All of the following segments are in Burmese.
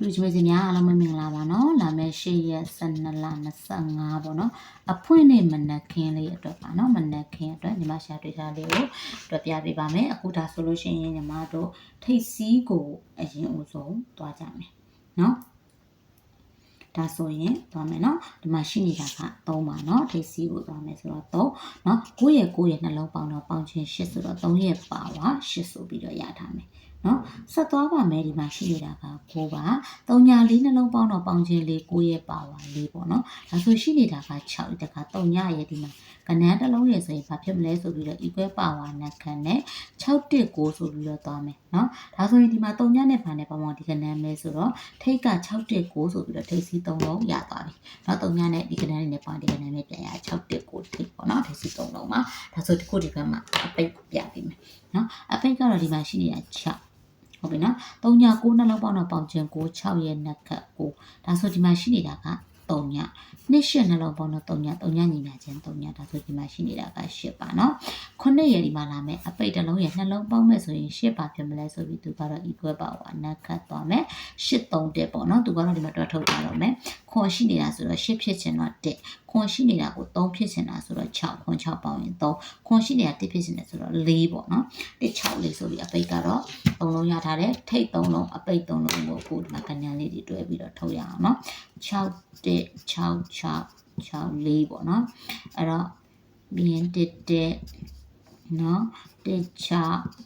လူချင်းမများအားလုံးပဲမင်္ဂလာပါနော်လာမယ့်၈ရက်12လ25ပေါ့နော်အဖွင့်နေမနက်ခင်းလေးအတွက်ပါနော်မနက်ခင်းအတွက်ညီမရှာတွေ့တာလေးကိုတွေ့ပြပေးပါမယ်အခုဒါဆိုလို့ရှိရင်ညီမတို့ထိတ်စီးကိုအရင်ဦးဆုံးသွားကြမယ်နော်ဒါဆိုရင်သွားမယ်နော်ဒီမှာရှိနေတာက3ပါနော်ထိတ်စီးကိုသွားမယ်ဆိုတော့3နော်9ရက်9ရက်နှလုံးပေါင်းတော့ပေါင်းချင်း8ဆိုတော့3ရက်ပါဝါ8ဆိုပြီးတော့ရထားမယ် နော်ဆက်သွားပါမယ်ဒီမှာရှိနေတာက9ပါ3ညာလေးနှလုံးပေါင်းတော့ပေါင်းချင်းလေး9ရက်ပါဝါလေးပေါ့နော်ဒါဆိုရှိနေတာက6တခါ3ညာရဲ့ဒီမှာကနန်းတစ်လုံးရဲ့ဆိုရင်ဘာဖြစ်မလဲဆိုပြီးတော့ equal power နဲ့ခံနဲ့6တက်9ဆိုပြီးတော့သွားမယ်နော်ဒါဆိုရင်ဒီမှာ3ညာနဲ့ဘာနဲ့ပေါင်းပေါင်းဒီကနန်းမဲဆိုတော့ထိတ်က6တက်9ဆိုပြီးတော့ထိတ်စီး3လုံးရသွားပြီနော်3ညာနဲ့ဒီကနန်းလေးနဲ့ပေါင်းဒီကနန်းမဲပြန်ရ6တက်9ထိတ်ပေါ့နော်ထိတ်စီး3လုံးပါဒါဆိုဒီခုဒီဘက်မှာအပိတ်ပြပေးမယ်နော်အပိတ်ကတော့ဒီမှာရှိနေတာ6 ဟုတ်ပြီနော်3ည9နှလုံးပေါင်းတော့ပေါင်းခြင်း9 6ရဲ့နှက်ခတ်9ဒါဆိုဒီမှာရှိနေတာက3ညနှစ်ရှစ်နှလုံးပေါင်းတော့3ည3ညညီညာခြင်း3ညဒါဆိုဒီမှာရှိနေတာက10ပါနော်9ရဲ့ဒီမှာလာမယ်အပိတ်တစ်လုံးရဲ့နှလုံးပေါင်းမဲ့ဆိုရင်10ပါဖြစ်မလဲဆိုပြီးသူကတော့ equal power နှက်ခတ်သွားမယ်10 3တက်ပေါ့နော်သူကတော့ဒီမှာတွက်ထုတ်ထားတော့မယ်ခွန်ရှိနေတာဆိုတော့10ဖြစ်ချင်တော့တက်ခွန်ရှိနေတာကို3ဖြစ်ချင်တာဆိုတော့6ခွန်6ပေါင်းရင်3ခွန်ရှိနေတာ1ဖြစ်ချင်တယ်ဆိုတော့4ပေါ့နော်1 6လေးဆိုပြီးအပိတ်ကတော့3 လုံးရထားတယ်ထိတ်3လုံးအပိတ်3လုံးကိုအခုဒီမှာကဏ္ဍလေးတွေတွဲပြီးတော့ထုတ်ရအောင်နော်6တက်6 6 6 4ပေါ့နော်အဲ့တော့ဘင်းတက်တက်နော်တက်ချ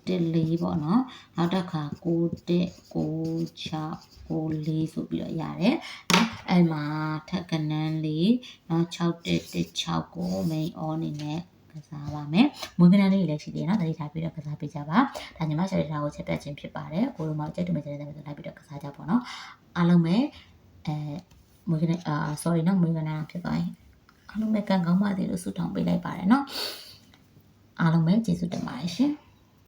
တက်လေးပေါ့နော်နောက်တစ်ခါ6တက်6 6 6လေးဆိုပြီးတော့ရတယ်နော်အဲ့မှာထက်ကနန်းလေးနော်6တက်တက်6ကို main on အနေနဲ့ ကစားပါမယ်မွေးကနန်းလေးလည်းရှိသေးတယ်နော်တတိထားပြီးတော့ကစားပေးကြပါဒါညီမရှာတဲ့ထားကိုချက်ပြတ်ခြင်းဖြစ်ပါတယ်ကိုလိုမှကြက်တူမကြတဲ့တဲ့လိုက်ပြီးတော့ကစားကြပါတော့အားလုံးပဲအဲမွေးကနန်းအာ sorry နော်မွေးကနန်းဖြစ်သွားရင်အားလုံးပဲကံကောင်းပါသေးလို့ဆုတောင်းပေးလိုက်ပါတယ်နော်အားလုံးပဲကျေးဇူးတင်ပါတယ်ရှင်